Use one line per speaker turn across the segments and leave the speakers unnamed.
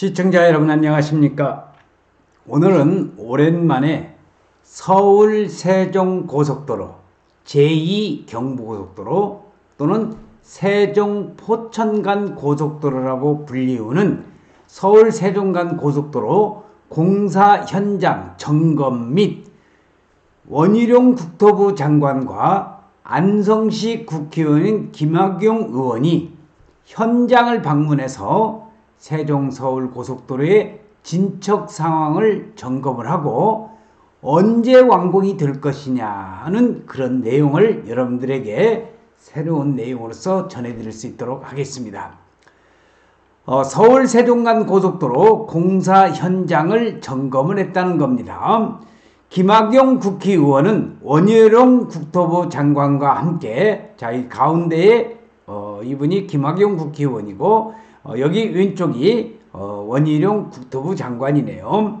시청자 여러분 안녕하십니까? 오늘은 오랜만에 서울 세종 고속도로 제2 경부고속도로 또는 세종 포천간 고속도로라고 불리우는 서울 세종간 고속도로 공사 현장 점검 및 원희룡 국토부 장관과 안성시 국회의원 김학용 의원이 현장을 방문해서 세종 서울 고속도로의 진척 상황을 점검을 하고 언제 완공이 될 것이냐는 그런 내용을 여러분들에게 새로운 내용으로서 전해드릴 수 있도록 하겠습니다. 어, 서울 세종간 고속도로 공사 현장을 점검을 했다는 겁니다. 김학용 국회의원은 원희룡 국토부 장관과 함께 자이 가운데에 어, 이분이 김학용 국회의원이고 어, 여기 왼쪽이 어, 원희룡 국토부 장관이네요.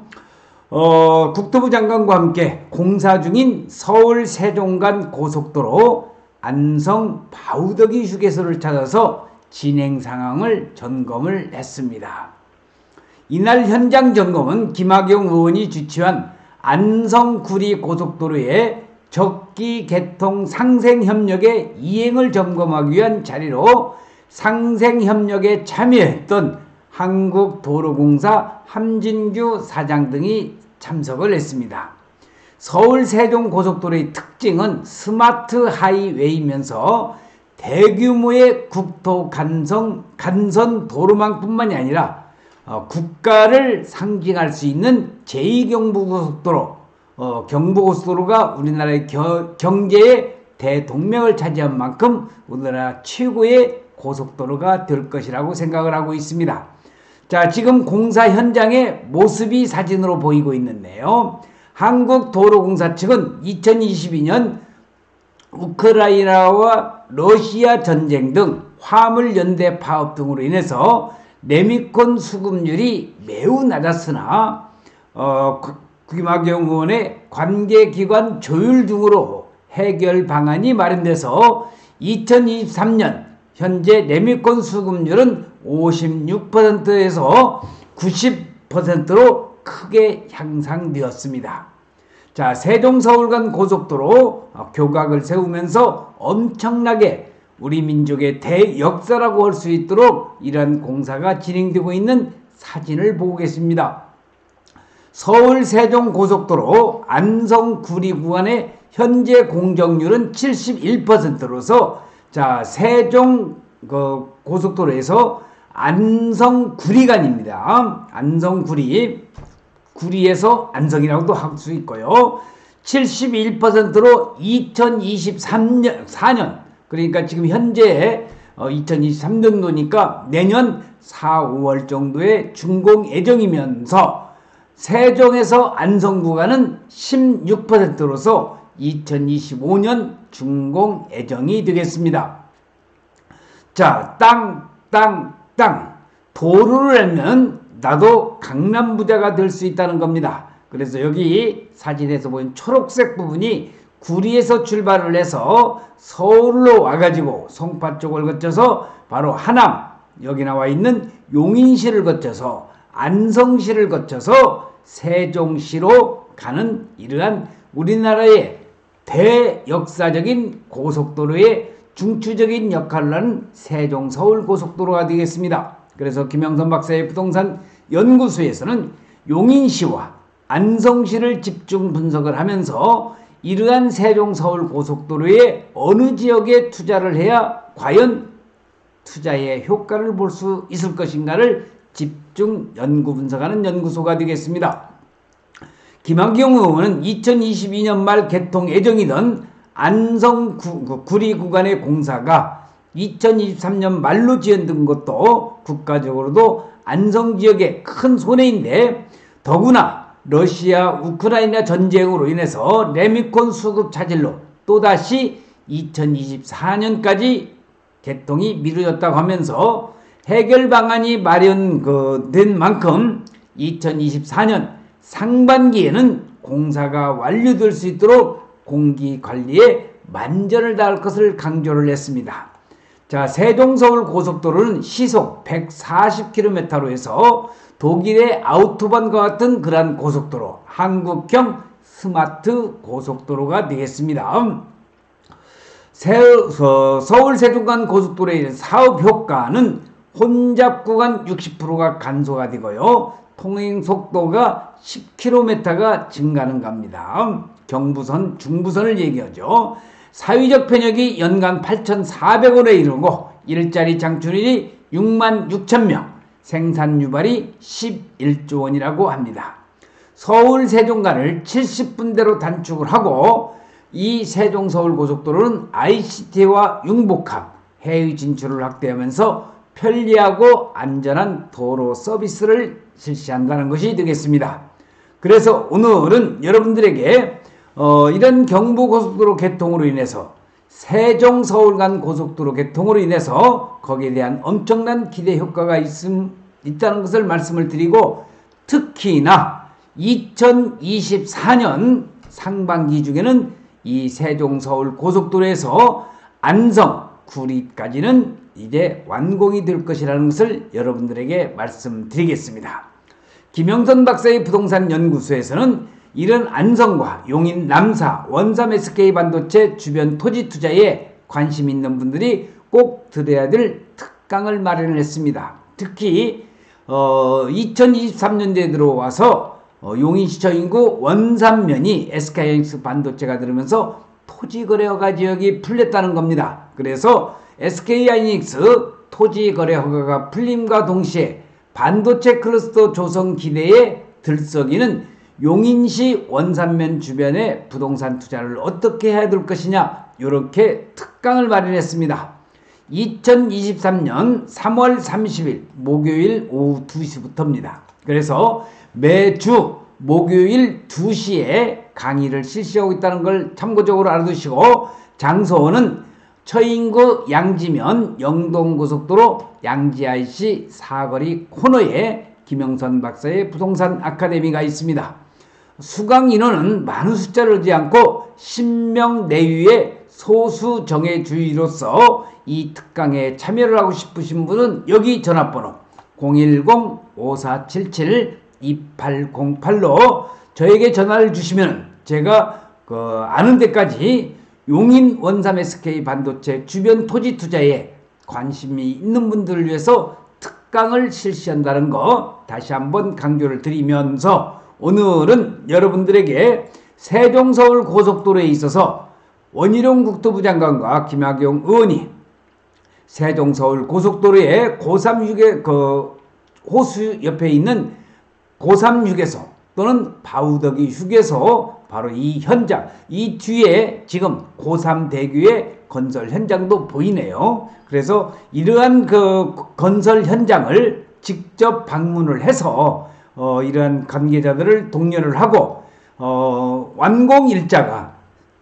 어, 국토부 장관과 함께 공사 중인 서울 세종간 고속도로 안성 바우더기 휴게소를 찾아서 진행 상황을 점검을 했습니다. 이날 현장 점검은 김학용 의원이 주최한 안성구리 고속도로의 적기 개통 상생 협력의 이행을 점검하기 위한 자리로 상생협력에 참여했던 한국도로공사 함진규 사장 등이 참석을 했습니다. 서울 세종 고속도로의 특징은 스마트 하이웨이면서 대규모의 국토 간성, 간선 도로망뿐만이 아니라 어, 국가를 상징할 수 있는 제2경부고속도로, 어, 경부고속도로가 우리나라의 겨, 경제의 대동맥을 차지한 만큼 우리나라 최고의 고속도로가 될 것이라고 생각을 하고 있습니다. 자, 지금 공사 현장의 모습이 사진으로 보이고 있는데요. 한국도로공사 측은 2022년 우크라이나와 러시아 전쟁 등 화물 연대 파업 등으로 인해서 레미콘 수급률이 매우 낮았으나 어, 김학용 의원의 관계기관 조율 등으로 해결 방안이 마련돼서 2023년 현재 레미콘 수급률은 56%에서 90%로 크게 향상되었습니다. 자, 세종 서울 간 고속도로 교각을 세우면서 엄청나게 우리 민족의 대역사라고 할 수 있도록 이러한 공사가 진행되고 있는 사진을 보고 계십니다. 서울 세종 고속도로 안성 구리 구간의 현재 공정률은 71%로서 자 세종 그 고속도로에서 안성 구리간입니다. 안성 구리 구리에서 안성이라고도 할 수 있고요. 71%로 2023년 4년 그러니까 지금 현재 2023년도니까 어, 내년 4, 5월 정도에 준공 예정이면서 세종에서 안성 구간은 16%로서 2025년 준공 예정이 되겠습니다. 자, 땅, 땅, 땅. 도로를 하면 나도 강남 부자가 될 수 있다는 겁니다. 그래서 여기 사진에서 보인 초록색 부분이 구리에서 출발을 해서 서울로 와가지고 송파 쪽을 거쳐서 바로 하남 여기 나와 있는 용인시를 거쳐서 안성시를 거쳐서 세종시로 가는 이러한 우리나라의 대역사적인 고속도로의 중추적인 역할을 하는 세종 서울 고속도로가 되겠습니다. 그래서 김영선 박사의 부동산 연구소에서는 용인시와 안성시를 집중 분석을 하면서 이러한 세종 서울 고속도로에 어느 지역에 투자를 해야 과연 투자의 효과를 볼 수 있을 것인가를 집중 연구 분석하는 연구소가 되겠습니다. 김학경 의원은 2022년 말 개통 예정이던 안성 구, 구리 구간의 공사가 2023년 말로 지연된 것도 국가적으로도 안성 지역의 큰 손해인데 더구나 러시아 우크라이나 전쟁으로 인해서 레미콘 수급 차질로 또다시 2024년까지 개통이 미뤄졌다고 하면서 해결 방안이 마련된 만큼 2024년 상반기에는 공사가 완료될 수 있도록 공기 관리에 만전을 다할 것을 강조를 했습니다. 자, 세종 서울 고속도로는 시속 140km로 해서 독일의 아우토반과 같은 그러한 고속도로, 한국형 스마트 고속도로가 되겠습니다. 서울 세종간 고속도로의 사업 효과는 혼잡 구간 60%가 간소화 되고요. 통행 속도가 10km가 증가하는 겁니다. 경부선, 중부선을 얘기하죠. 사회적 편역이 연간 8,400원에 이르고 일자리 창출이 6만 6천 명, 생산 유발이 11조 원이라고 합니다. 서울 세종간을 70분대로 단축을 하고 이 세종 서울 고속도로는 ICT와 융복합, 해외 진출을 확대하면서 편리하고 안전한 도로 서비스를 실시한다는 것이 되겠습니다. 그래서 오늘은 여러분들에게 어, 이런 경부고속도로 개통으로 인해서 세종 서울 간 고속도로 개통으로 인해서 거기에 대한 엄청난 기대 효과가 있음, 있다는 것을 말씀을 드리고 특히나 2024년 상반기 중에는 이 세종 서울 고속도로에서 안성 구리까지는 이제 완공이 될 것이라는 것을 여러분들에게 말씀드리겠습니다. 김영선 박사의 부동산 연구소에서는 이런 안성과 용인 남사 원삼 SK 반도체 주변 토지 투자에 관심 있는 분들이 꼭 들어야 될 특강을 마련을 했습니다. 특히 어, 2023년도에 들어와서 어, 용인시청 인구 원삼면이 SK하이닉스 반도체가 들으면서 토지 거래허가 지역이 풀렸다는 겁니다. 그래서 SK하이닉스 토지 거래 허가가 풀림과 동시에 반도체 클러스터 조성 기대에 들썩이는 용인시 원산면 주변의 부동산 투자를 어떻게 해야 될 것이냐 이렇게 특강을 마련했습니다. 2023년 3월 30일 목요일 오후 2시부터입니다. 그래서 매주 목요일 2시에 강의를 실시하고 있다는 걸 참고적으로 알아두시고 장소는 처인구 양지면 영동고속도로 양지IC 사거리 코너에 김영선 박사의 부동산 아카데미가 있습니다. 수강 인원은 많은 숫자를 두지 않고 10명 내외의 소수 정예주의로서 이 특강에 참여를 하고 싶으신 분은 여기 전화번호 010-5477-2808로 저에게 전화를 주시면 제가 그 아는 데까지 용인 원삼 SK 반도체 주변 토지 투자에 관심이 있는 분들을 위해서 특강을 실시한다는 거 다시 한번 강조를 드리면서 오늘은 여러분들에게 세종서울 고속도로에 있어서 원희룡 국토부 장관과 김학용 의원이 세종서울 고속도로에 고3육의 그 호수 옆에 있는 고3휴게소 또는 바우더기 휴게소 바로 이 현장 이 뒤에 지금 고3 대교의 건설 현장도 보이네요. 그래서 이러한 그 건설 현장을 직접 방문을 해서 어, 이러한 관계자들을 독려를 하고 어, 완공 일자가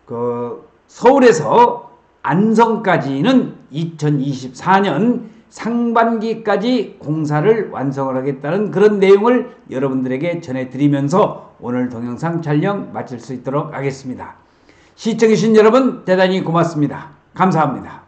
그 서울에서 안성까지는 2024년 상반기까지 공사를 완성을 하겠다는 그런 내용을 여러분들에게 전해드리면서 오늘 동영상 촬영 마칠 수 있도록 하겠습니다. 시청해주신 여러분 대단히 고맙습니다. 감사합니다.